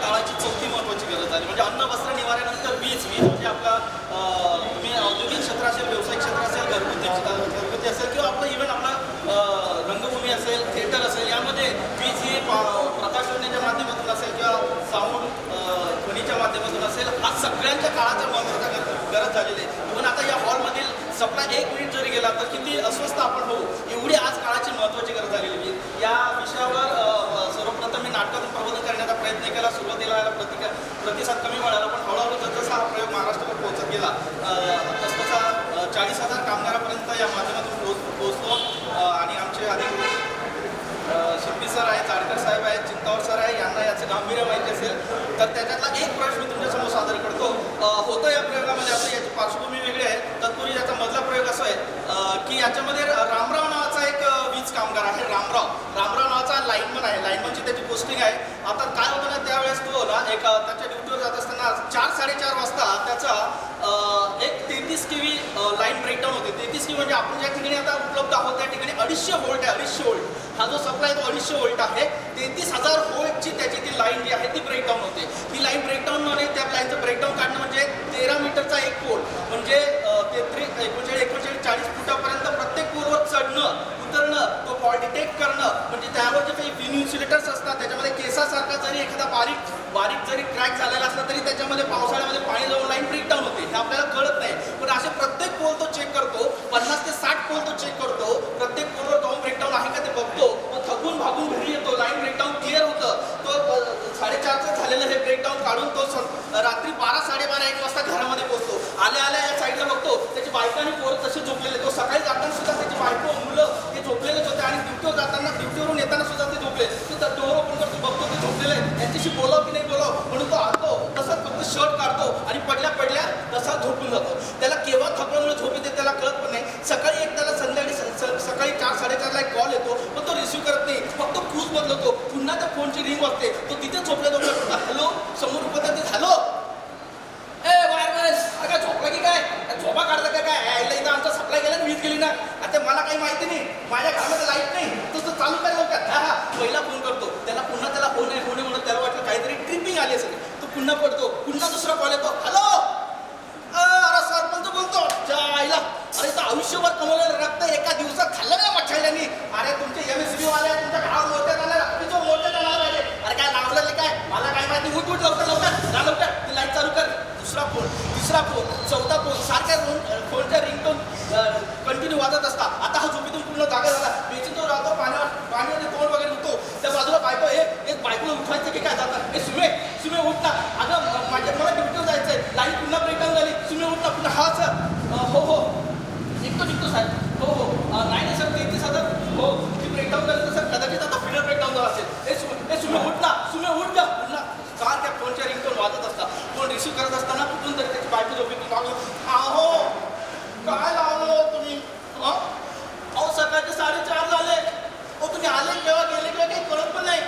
काळाची चौथी महत्त्वाची गरज झाली म्हणजे अन्न वस्त्र निवाऱ्यानंतर वीज वीज म्हणजे आपला तुम्ही औद्योगिक क्षेत्र असेल व्यावसायिक क्षेत्र असेल घरगुती घरगुती असेल किंवा आपलं इव्हन आपला रंगभूमी असेल थिएटर असेल यामध्ये वीज ही प्रकाशनेच्या माध्यमातून असेल किंवा साऊंड ध्वनीच्या माध्यमातून असेल हा सगळ्यांच्या काळाचा महत्त्वाचा गरज झालेली आहे. पण आता या हॉलमधील सप्लाय एक मिनिट जरी गेला तर किती अस्वस्थ आपण होऊ एवढी आज काळाची महत्त्वाची गरज झालेली आहे या विषयावर अ, सर्वप्रथम मी नाटकातून प्रबोधन प्रयत्न केला सुरुवातीला प्रतिका प्रतिसाद कमी मिळाला पण हळूहळू जसजसा हा प्रयोग महाराष्ट्रावर पोहोचत गेला. तसतसा चाळीस हजार कामगारापर्यंत या माध्यमातून पोहोच पोहोचतो. आणि आमचे अधिकृत शिंपी सर आहेत जाडकर साहेब आहेत चिंतावर सर आहे यांना याचं गांभीर्य माहिती असेल तर त्याच्यातला एक प्रश्न मी तुमच्यासमोर सादर करतो. होतं या प्रयोगामध्ये असं याची पार्श्वभूमी वेगळी आहे. तत्पूर्वी याचा मधला प्रयोग असा आहे की याच्यामध्ये रामराव नावाचा एक वीज कामगार आहे रामराव. रामराव नावाचा लाईनमन आहे. लाईनमनची त्याची पोस्टिंग आहे. आता काय होतं ना त्यावेळेस तो ना एक त्याच्या ड्युटीवर जात असताना चार साडेचार वाजता त्याचा एक तेहतीस के व्ही लाईन ब्रेकडाऊन होते. तेहतीस के म्हणजे आपण ज्या ठिकाणी आता उपलब्ध आहोत त्या ठिकाणी अडीचशे व्होल्ट आहे अडीचशे व्होल्ट. हा जो सप्लाय तो अडीचशे वोल्ट आहे. तेहतीस हजार व्होल्टची त्याची ती लाईन जी आहे ती ब्रेकडाऊन होते. ती लाईन ब्रेकडाऊन होणे त्या लाईनचं ब्रेकडाऊन काढणं म्हणजे तेरा मीटरचा एक पोल म्हणजे तेहतीस एकोणचाळीस म्हणजे चाळीस फुटापर्यंत प्रत्येक पोलवर चढणं उतरणं तो फॉल डिटेक्ट करणं. म्हणजे त्यावर जे काही विन इन्सुलेटर्स असतात त्याच्यामध्ये केसासारखा जरी एखादा बारीक बारीक जरी क्रॅक झालेला असला तरी त्याच्यामध्ये पावसाळ्यामध्ये पाणी जाऊन लाईन ब्रेकडाऊन होते. हे आपल्याला कळत नाही. पण असे प्रत्येक पोल तो चेक करतो. पन्नास ते साठ पोल तो चेक करतो. प्रत्येक पोलवर जाऊन ब्रेकडाऊन आहे का ते बघतो. मग थकून भागून घरी येतो. लाईन ब्रेकडाऊन क्लिअर होतं. तो साडेचारचं झालेलं हे ब्रेकडाऊन काढून तो रात्री बारा साडेबारा एक वाजता घरामध्ये पोहोचतो. आल्या आल्या या साईडला बघतो. त्याची बायका आणि पोरं तसे झोपलेले तो सकाळी जाताना सुद्धा त्याची बायको मुलं हे झोपलेलेच तो जाताना ड्युटीवरून येताना सुद्धा ते झोपले. तो डोर ओपन करतो बघतो ते झोपलेले आहेत. त्यांच्याशी बोलाव की नाही बोलाव? म्हणून तो आतो तसा फक्त शर्ट काढतो आणि पडल्या पडल्या तसा झोपून जातो. त्याला केव्हा थकल्यामुळे झोप येते त्याला कळत पण नाही. सकाळी एक त्याला संध्याकाळी स- सकाळी चार साडेचारला एक कॉल येतो पण तो रिसिव्ह करत नाही. फक्त खूप बदलतो पुन्हा त्या फोनची रिंग वाजते. तो तिथे झोपल्या झोपल्या हॅलो समोर उपस्थित हॅलो ए वायरलेस अरे काय झोपला की काय काय झोपा काढता का काय यायला इथं आमचा सप्लाय गेला वीज गेली ना आता मला काही माहिती नाही माझ्या घरामध्ये लाइट नाही तसं चालू काय लवकर हा हा पहिला फोन करतो त्याला पुन्हा त्याला फोन आहे फोन आहे म्हणून त्याला वाटलं काहीतरी ट्रिपिंग आली असेल तो पुन्हा पडतो पुन्हा दुसरा कॉल येतो हॅलो अरे सरपंच बोलतो आईला अरे तर आयुष्यभर कमवलेलं रक्त एका दिवसात खाल्लं ना मच्छायल्यांनी अरे तुमचे एम एस बी वाले तुमच्या गाव मोठ्या आला रात्रीचं मोठ्यात आला पाहिजे अरे काय लावलेलं काय? मला काय माहिती? उठ उठ लवकर लवकर. जा लवकर. ती लाइट चालू कर. दुसरा फोन तिसरा फोन चौथा फोन सारख्या फोनच्या रिंगटोन कंटिन्यू वाजत असतात आता हा झोपेतून पूर्ण जागा झाला बेची तो राहतो पाण्यावर पाण्यामध्ये तोंड वगैरे होतो त्या बाजूला बायको हे एक बायकोला उठवायचं की काय जातात हे सुमे सुमे उठ ना अगं म- माझ्या मला ड्युटीवर जायचंय लाईन पुन्हा ब्रेकडाऊन झाली सुमे उठ ना पुन्हा हा सर अं, हो हो निघतो निघतो साहेब हो हो अं, नाही नाही सर तेहतीस हजार हो ती ब्रेकडाऊन झाली तर सर कदाचित आता फिडर ब्रेकडाऊन झाला असेल हे सुमे हे सुमे उठ ना सुमे उठ ना पुन्हा का त्या फोनच्या रिंगटोन वाजत असतात करत असताना कुठून तरी त्याची बायको झोपेतून लागलं आहो काय लावलं हो तुम्ही? हं? अहो सकाळचे साडेचार झाले. हो तुम्ही आले केव्हा? गेले किंवा काही कळत पण नाही.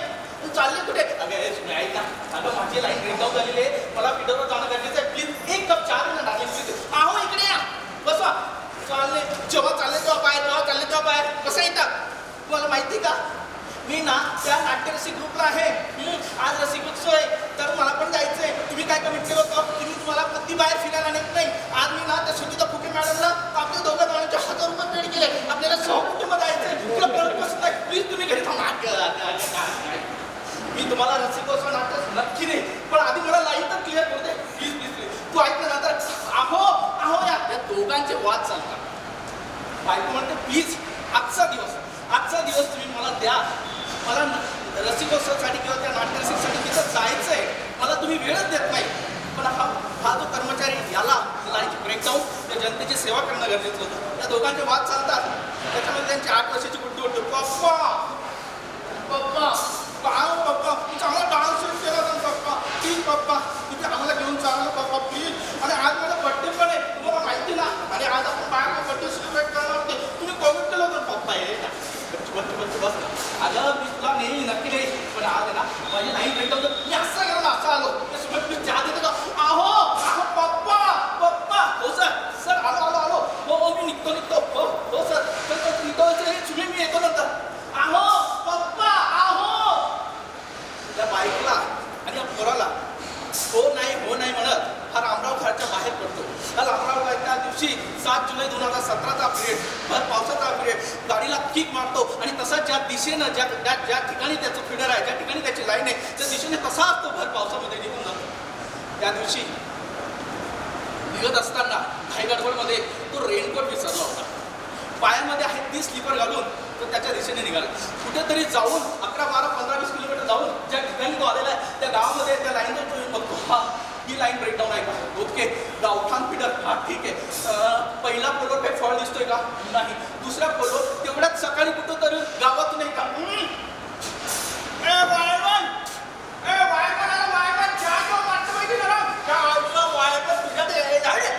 तू चालले कुठे? अगे तुम्ही ऐका ऐक ना. अगं माझी लाईन ब्रेकडाऊन झालेली आहे. मला फिडरवर जाणं गरजेचं आहे. प्लीज एक कप चहा दे ना प्लीज. आहो इकडे या. बसा चालले. जेव्हा चालले तेव्हा बाहेर जेव्हा चालले तेव्हा बाहेर. कसं येतात तुम्हाला माहिती का? मी ना त्या नाट्यरसिक ग्रुपला आहे. आज रसिकोत्सव आहे. तर मला पण जायचंय. तुम्ही काय कमेंट केलं होतं? की मी तुम्हाला कधी बाहेर फिरायला नेत नाही. आज मी ना त्या सुनीता फुके मॅडमला आपल्या दोघं जणांचे हजार रुपये पेड केले आपल्याला सहकुटुंब जायचंय. तुला परत बसत नाही प्लीज तुम्ही घरी थांबा. मी तुम्हाला रसिकोत्सव नाटक नक्की नाही पण आधी मला लाईन तर क्लिअर करू दे. प्लीज प्लीज प्लीज तू ऐकलं ना तर आहो आहो या दोघांचे वाद चालतात. बायको म्हणते प्लीज आजचा दिवस आजचा दिवस तुम्ही मला द्या. मला रसिकोत्सवासाठी किंवा त्या नाट्यरसिकसाठी तिथं जायचं आहे मला तुम्ही वेळच देत नाही. पण हा हा जो कर्मचारी याला लाईनची ब्रेकडाऊन त्या जनतेची सेवा करणं गरजेचं होतं. त्या दोघांचे वाद चालतात. त्याच्यामध्ये त्यांची आठ वर्षाची गुड्डी होते. पप्पा! पप्पा! बस बस बस अगं मी तुला नेहमी नक्की नाही पण आज आहे ना माझे नाही भेटवलं मी असं करून असं आलो सुमत मी चहा देतो का आहो आहो पप्पा पप्पा हो सर सर आलो आलो आलो हो हो मी निघतो निघतो हो हो सर सर तो निघतो सुमी मी येतो नंतर आहो पप्पा आहो त्या बाईकला आणि या पोराला हो नाही हो नाही म्हणत हा रामराव घराच्या बाहेर पडतो हा रामराव त्या दिवशी सात जुलै दोन हजार सतराचा पिरियड भर पावसाचा पिरियड किक मारतो आणि तसा ज्या दिशेनं ज्या ज्या ज्या ठिकाणी त्याचं फिडर आहे ज्या ठिकाणी त्याची लाईन आहे त्या दिशेने तसाच तो भर पावसामध्ये निघून जातो. त्या दिवशी निघत असताना घाई गडबडमध्ये तो रेनकोट विसरला होता. पायामध्ये आहे ती स्लीपर घालून तो त्याच्या दिशेने निघाला. कुठेतरी जाऊन अकरा बारा पंधरा वीस किलोमीटर जाऊन ज्या ठिकाणी तो आलेला आहे त्या गावामध्ये त्या लाईनवर तुम्ही बघतो. हा ही लाईन ब्रेकडाऊन आहे का? ओके. गावठाण फिडर हा ठीक आहे. पहिला पोलो काही फळ दिसतोय का? नाही. दुसरा पोलो तेवढ्याच सकाळी कुठं तरी गावातून आहे का हम्म. ए, वायरमन! ए, वायरमन आला, वायरमन! चहा घेऊ, मागचं माहिती जरा. चहा, वायरमन, तुझ्या ते- ए, जाऊ दे.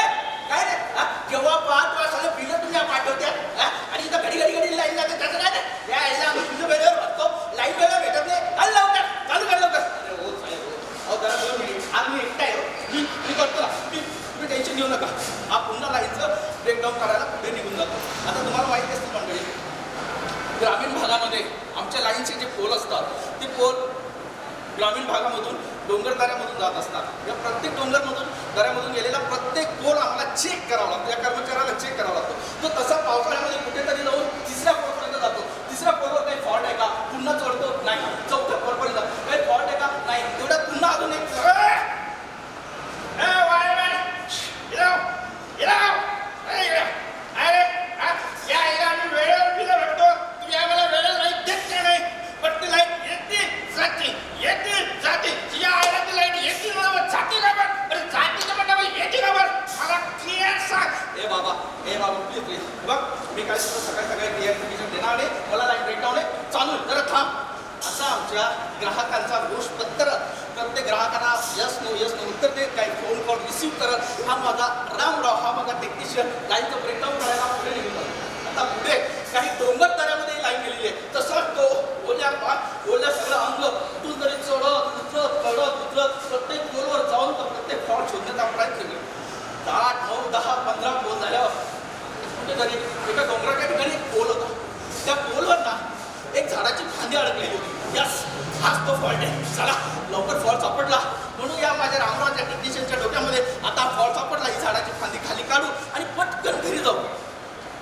ए, काय रे? हा? केव्हा पाच वाजता पिलं तुम्ही पाठवत्या हा? आणि इथं घडी घडी घडी लाईन लागते त्याचं काय नाही या यायला आम्ही तुझं वेळेवर भरतो लाईन वेळेवर भेटत नाही चाल लवकर चालू कर लवकर अरे हो साहेब हो. अहो जरा दोन मिनिट आज मी एकटा आहे. मी मी करतो ना. मी तुम्ही टेन्शन घेऊ नका. हा पुन्हा लाईनचं ब्रेकडाऊन करायला पुढे निघून जातो. आता तुम्हाला माहिती असतं मंडळी ग्रामीण भागामध्ये आमच्या लाईनचे जे पोल असतात ते पोल ग्रामीण भागामधून डोंगर दऱ्यामधून जात असतात. या प्रत्येक डोंगरमधून दऱ्यामधून गेलेला प्रत्येक पोल आम्हाला चेक करावा लागतो. या कर्मचाऱ्याला चेक करावा लागतो. तो तसा पावसाळ्यामध्ये कुठेतरी जाऊन तिसऱ्या पोलपर्यंत जातो. तिसऱ्या पोलवर काही फॉल्ट आहे का? पुन्हा चढतो? नाही चौथ्या पोलपर्यंत काही फॉल्ट आहे का नाही तेवढ्यात पुन्हा अजून एक ए! ए, वायरमॅन! इकडे ये. इकडे ये. ए, इकडे. अरे, हा? या इकडे आम्ही वेळेवर बिलं भरतो. तुम्ही आम्हाला वेळेवर लाइट देत का नाही? पण ती लाइट येते, जाते, येते, जाते. या आईला ती लाइट येते बरोबर, जाते का बरं? अरे, जाते तर म्हटलं बाई, येते का बरं? मला clear सांग. ए बाबा, ए बाबा, please, please. बघ, मी काय सुद्धा सकाळी सकाळी क्लिअरिफिकेशन देणार नाही मला लाइट ब्रेकडाऊन आहे चालू आहे. जरा थांब असा आमच्या ग्राहकांचा रोष पत्र प्रत्येक ग्राहकांना यस नो यस नो उत्तर देत काही फोन कॉल रिसिव्ह करत हा माझा रामराव हा माझा टेक्निशियन लाईनचं ब्रेकडाऊन करायला पुढे निघून आता पुढे काही डोंगर दऱ्यामध्ये लाईन गेलेली आहे. तसंच तो ओल्या पा ओल्या सगळं अंग कुठून तरी चढत उतरत चढत उतरत प्रत्येक पोलवर जाऊन तर प्रत्येक फॉल्ट शोधण्याचा प्रयत्न केला. दहा नऊ दहा पंधरा गोल झाल्यावर कुठेतरी एका डोंगराच्या ठिकाणी एक पोल होता. त्या पोलवर ना एक झाडाची फांदी अडकलेली होती. यस हाच तो फॉल्ट आहे. चला लवकर फॉल सापडला. म्हणून या माझ्या रामरावच्या टेक्निशियनच्या डोक्यामध्ये आता फॉल सापडला ही झाडाची फांदी खाली काढू आणि पटकन घरी जाऊ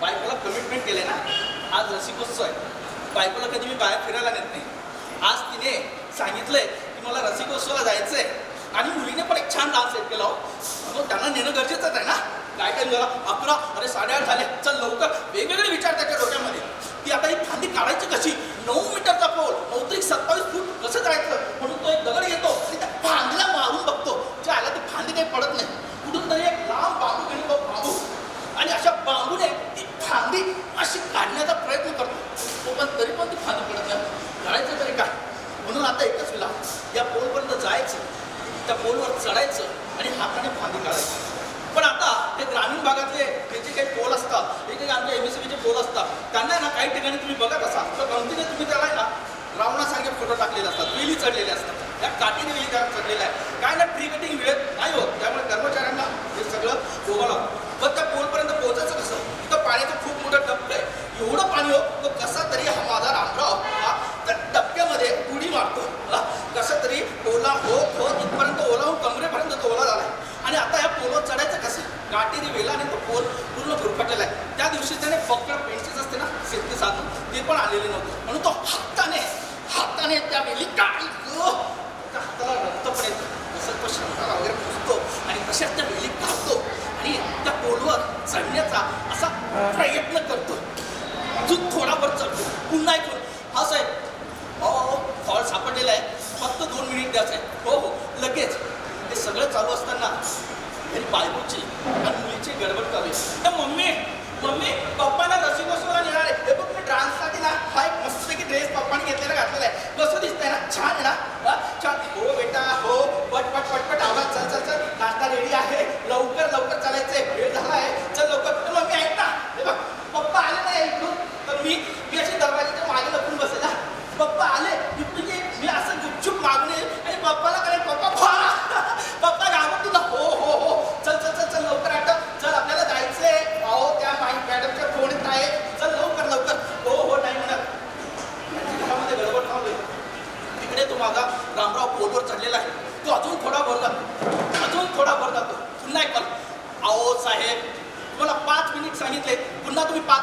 बायकोला कमिटमेंट केले ना आज रसिकोत्सव आहे. बायकोला कधी मी बाहेर फिरायला नेत नाही. आज तिने सांगितलंय की मला रसिकोत्सवाला जायचंय. आणि मुलीने पण एक छान डान्स सेट केला हो. मग त्यांना नेणं गरजेचंच आहे ना. काय टाईम झाला? अकरा अरे साडेआठ झाले. चल लवकर. वेगवेगळे विचार त्याच्या डोक्यामध्ये. ती आता ही फांदी काढायची कशी? नऊ मीटरचा पोल नऊ तरी सत्तावीस फूट कसं जायचं? म्हणून तो एक दगड येतो आणि त्या फांदीला मारून बघतो. जे आला ती फांदी काही पडत नाही.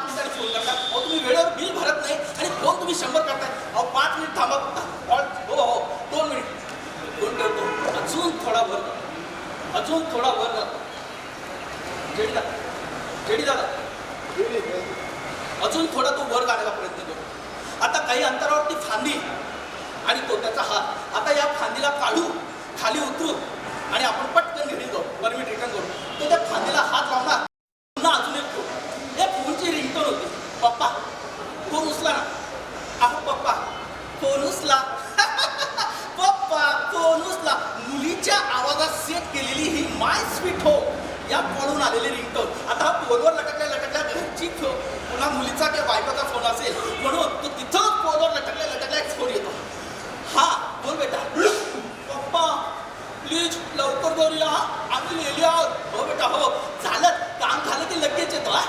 पुन्हा फोन करता अहो तुम्ही वेळेवर बिल भरत नाही आणि फोन तुम्ही शंभर करताय. अहो पाच मिनिट थांबा फक्त. हो हो. दोन मिनिट. फोन करतो. अजून थोडा भर अजून थोडा भर जातो जेडी दादा जेडी दादा अजून थोडा तो वर काढायला प्रयत्न करतो आता काही अंतरावरती फांदी आणि तो त्याचा हात. आता या फांदीला काढू खाली उतरू आणि आपण पटकन घरी जाऊ. परमिट रिटर्न करू. तो त्या फांदीला हात लावणार पुन्हा अजून एक फोन एक फोनची रिंगटोन होती पप्पा फोन उचला ना अहो पप्पा फोन उचला पप्पा फोन उचला मुलीच्या आवाजात सेट केलेली ही माय स्वीट हो. या पळून आलेली रिंगटोन. आता हा फोनवर लटकल्या लटकल्या घरची हो. पुन्हा मुलीचा किंवा बायकोचा फोन असेल म्हणून तो तिथं फोनवर लटकल्या लटकल्या एक फोन येतो. हा बोल बेटा. पप्पा प्लीज लवकर करूया आम्ही लिहिली आहोत. हो बेटा हो. झालं. काम झालं की लगेच येतो हा.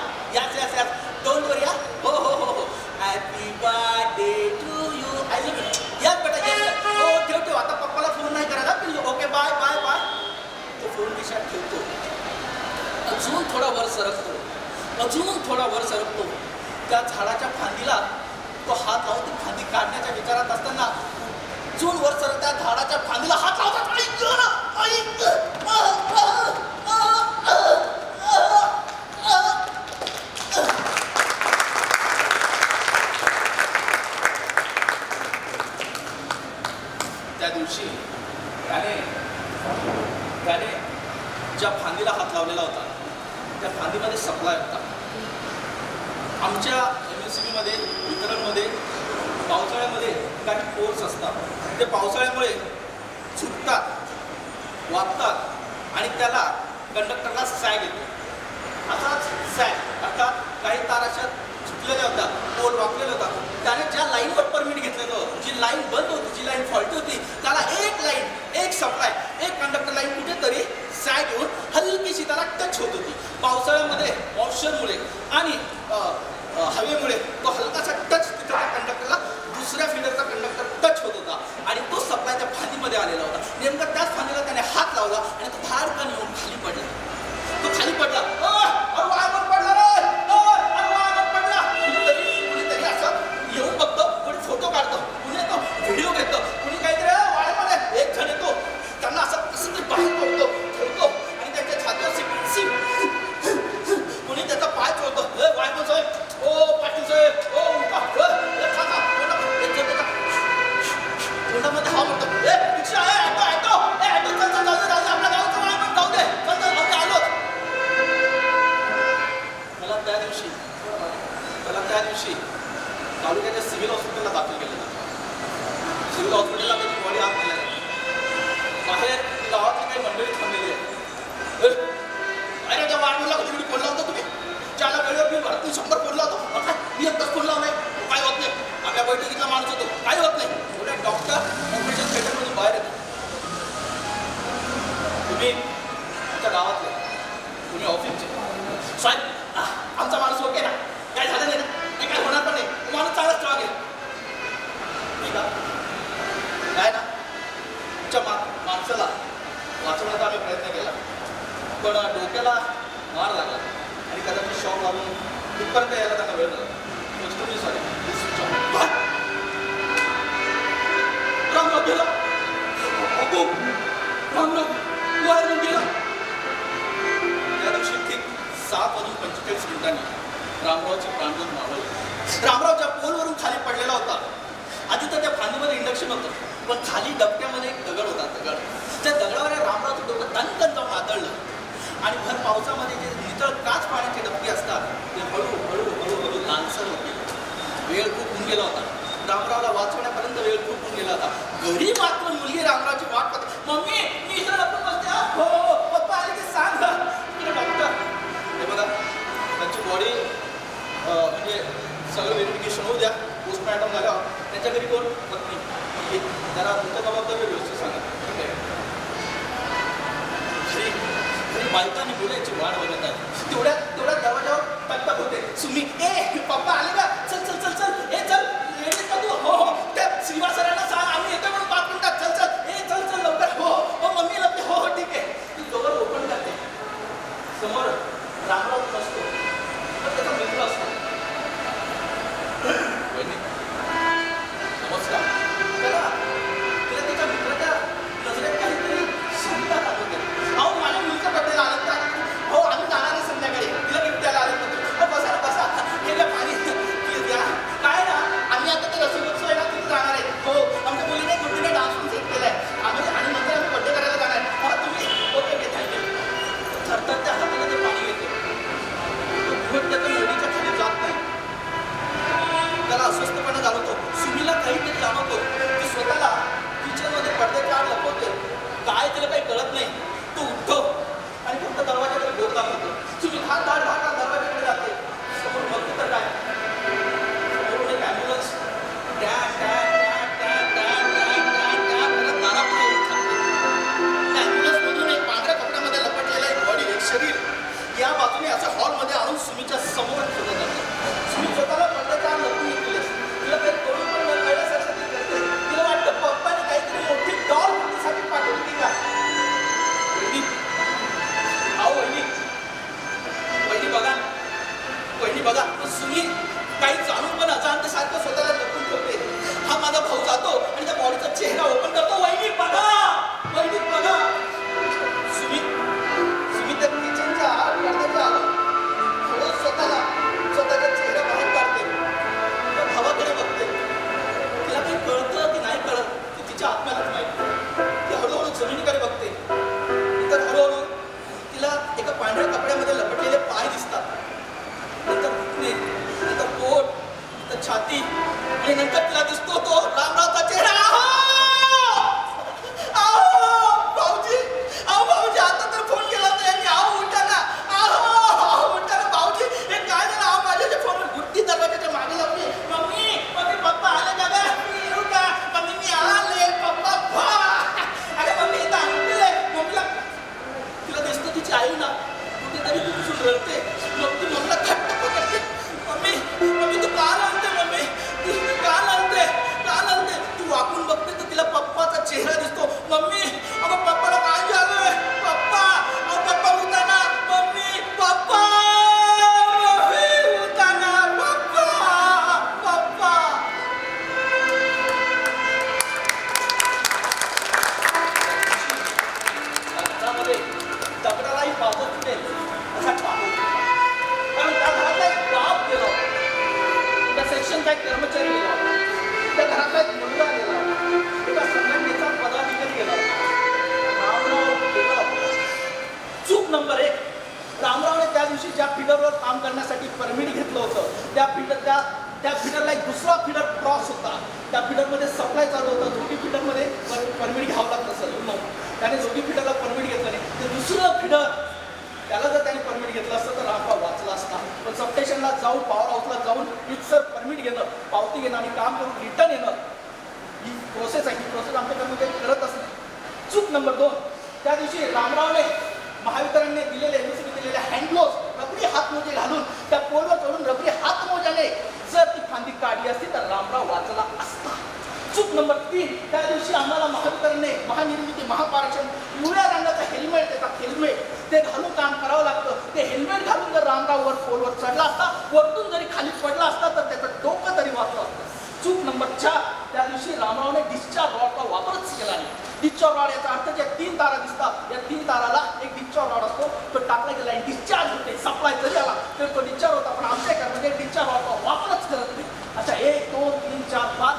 थोडा वर सरकतो. अजून थोडा वर सरकतो. त्या झाडाच्या फांदीला तो हात लावून ती फांदी काढण्याच्या विचारात असताना अजून वर सरक त्या झाडाच्या फांदीला हात गावातले तुम्ही ऑफिसचे साहेब आमचा माणूस ओके ना काय झालं नाही ना काय होणार पण नाही माणूस चांगलाच स्ट्रॉंग आहे ठीक आहे काय ना तुमच्या मा माणसाला वाचवण्याचा आम्ही प्रयत्न केला पण डोक्याला मार लागला आणि कदाचित शॉक लागून तिथपर्यंत यायला त्यांना वेळ झाला एक्स्ट्रीमली सॉरी राम गेला अगो गेला सात वाजून पंचेचाळीस मिनिटांनी रामरावचे प्राणगण मावळले. रामराव ज्या पोलवरून खाली पडलेला होता. आधी तर त्या फांदीमध्ये इंडक्शन होतं. पण खाली डबक्यामध्ये एक दगड होता दगड. त्या दगडावर रामरावचं डोकं दणकन जाऊन आदळलं. आणि भर पावसामध्ये जे नितळ काच पाण्याचे डबके असतात ते हळू हळू हळू हळू लालसर होते वेळ खूप होऊन गेला होता. रामरावला वाचवण्यापर्यंत वेळ खूप होऊन गेला होता. घरी मात्र त्यांच्या घरी कोण? पत्नी. जरा तुमच्या जबाबदारी व्यवस्थित सांगा. ठीक आहे. घरी बायकांनी बोलायची वाढ बघत आहे. तेवढ्या तेवढ्या दरवाजावर टकटक होते सुमी जाऊन पॉवर हाऊसला जाऊन सर परमिट घेणं पावती घेणं आणि काम करून रिटर्न येणं ही प्रोसेस आहे. ही प्रोसेस आमच्या कर्मचारी करत असते चूक नंबर दोन त्या दिवशी रामरावने महावितरणने दिलेले एमएससीने दिलेले हँडग्लोव्स रबरी हातमोजे घालून त्या पोलवर चढून रबरी हातमोजाने जर ती फांदी काढली असती तर रामराव वाचला असता. चूक नंबर तीन त्या दिवशी आम्हाला महावितरणने महानिर्मिती महापारक्षण पिवळ्या रंगाचं हेल्मेट देतात हेल्मेट ते घालून काम करावं लागतं. ते हेल्मेट घालून जर रामराववर फोनवर चढला असता वरतून जरी खाली पडला असता तर त्याचं डोकं तरी वाचलं असतं. चूक नंबर चार त्या दिवशी रामरावने डिस्चार्ज रॉडचा वापरच केला नाही. डिस्चार्ज रॉड याचा अर्थ ज्या तीन तारा दिसतात या तीन ताराला एक डिस्चार्ज रॉड असतो. तो टाकला गेला आणि डिस्चार्ज होते. सप्लाय जरी आला तर तो डिस्चार्ज होता. पण आमच्या एकामध्ये डिस्चार्ज रॉडचा वापरच करत नाही. अच्छा एक दोन तीन चार पाच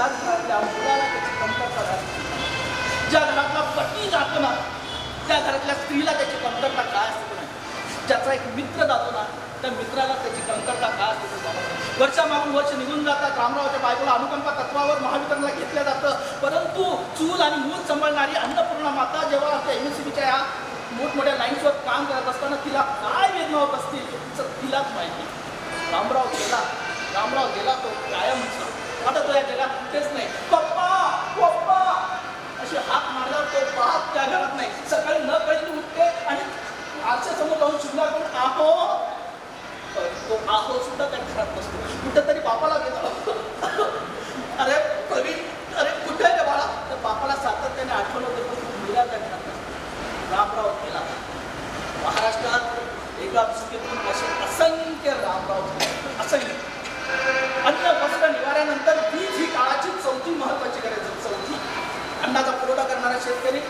त्याच घरातल्या मुलाला त्याची कमतरता राहते ज्या घरातला पती जातो ना त्या घरातल्या स्त्रीला त्याची कमतरता काय असते नाही? ज्याचा एक मित्र जातो ना त्या मित्राला त्याची कमतरता काय असते ते जाणवत वर्षामागून वर्ष निघून जातात रामरावच्या बायकोला अनुकंपा तत्वावर महावितरणला घेतलं जातं. परंतु चूल आणि मूल सांभाळणारी अन्नपूर्णा माता जेव्हा त्या एम एस या मोठमोठ्या लाईन्सवर काम करत असताना तिला काय वेदना होत असतील तिचं तिलाच माहिती रामराव गेला रामराव गेला तो कायमचा. आता तो या जगात कुठेच नाही. पप्पा पप्पा! अशी हात मारला तो बाप त्या घरात नाही. सकाळी न कळी उठते आणि आरच्या समोर जाऊन शिवला करून आहो! तो आहो सुद्धा त्या घरात नसतो. कुठेतरी बापाला गेला अरे प्रवीण अरे कुठे आहे रे बाळा? तर बापाला सातत्याने आठवण होतं पण तो मुलगा त्या घरात नसतो. रामराव केला महाराष्ट्रात एका चुकीतून असे असंख्य रामराव असंख्य. अन्न वस्त्र निवाऱ्यानंतर वीज ही काळाची चौथी महत्वाची गरज आहे चौथी. अन्नाचा पुरवठा करणारा शेतकरी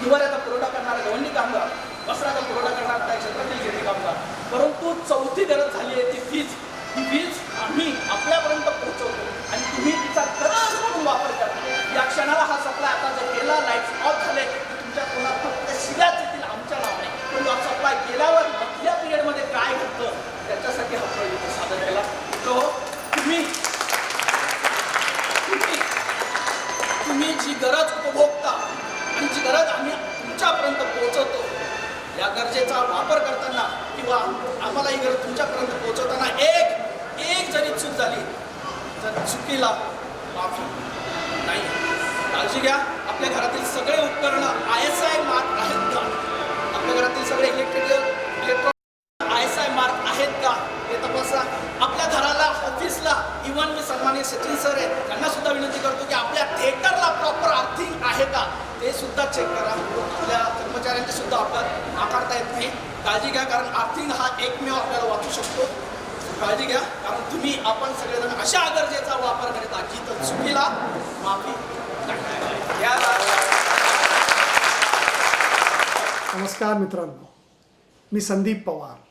हिवाळ्याचा पुरवठा करणारा गवंडी कामगार वस्त्राचा पुरवठा करणारा त्या क्षेत्रातील गिरणी कामगार. परंतु चौथी गरज झाली आहे ती वीज. ही वीज आम्ही आपल्यापर्यंत पोहोचवतो आणि तुम्ही तिचा गरज म्हणून वापर करा? या क्षणाला हा सप्लाय आता जर गेला लाइट ऑफ झाले तर तुमच्या कोणात फक्त शिव्याच येतील आमच्या नावाने. पण हा सप्लाय गेल्यावर मधल्या पिरियडमध्ये काय घडतं त्याच्यासाठी हा प्रयोग सादर केला. तो तुम्ही तुम्ही तुम्ही जी गरज उपभोगता. आणि जी गरज आम्ही तुमच्यापर्यंत पोहोचवतो. या गरजेचा वापर करताना किंवा आम्हाला ही गरज तुमच्यापर्यंत पोहोचवताना एक एक जरी चूक झाली तर चुकीला माफी. नाही. काळजी घ्या. आपल्या घरातील सगळे उपकरणं आय एस आय मार्क आहेत का? आपल्या घरातील सगळे electrical electronic I S I mark आहेत का हे तपासा आपल्या घराला ऑफिसला इव्हन मी सन्मानित सचिन सर आहेत त्यांना सुद्धा विनंती करतो की आपल्या थिएटरला प्रॉपर अर्थिंग आहे का ते सुद्धा चेक करा. आपल्या कर्मचाऱ्यांचे सुद्धा अपघात नाकारता येत नाही. काळजी घ्या कारण आर्थिक हा एकमेव आपल्याला वाचू शकतो. काळजी घ्या कारण तुम्ही आपण सगळेजण अशा गरजेचा वापर करीत आहात तर चुकीला माफी नमस्कार मित्रांनो. मी संदीप पवार.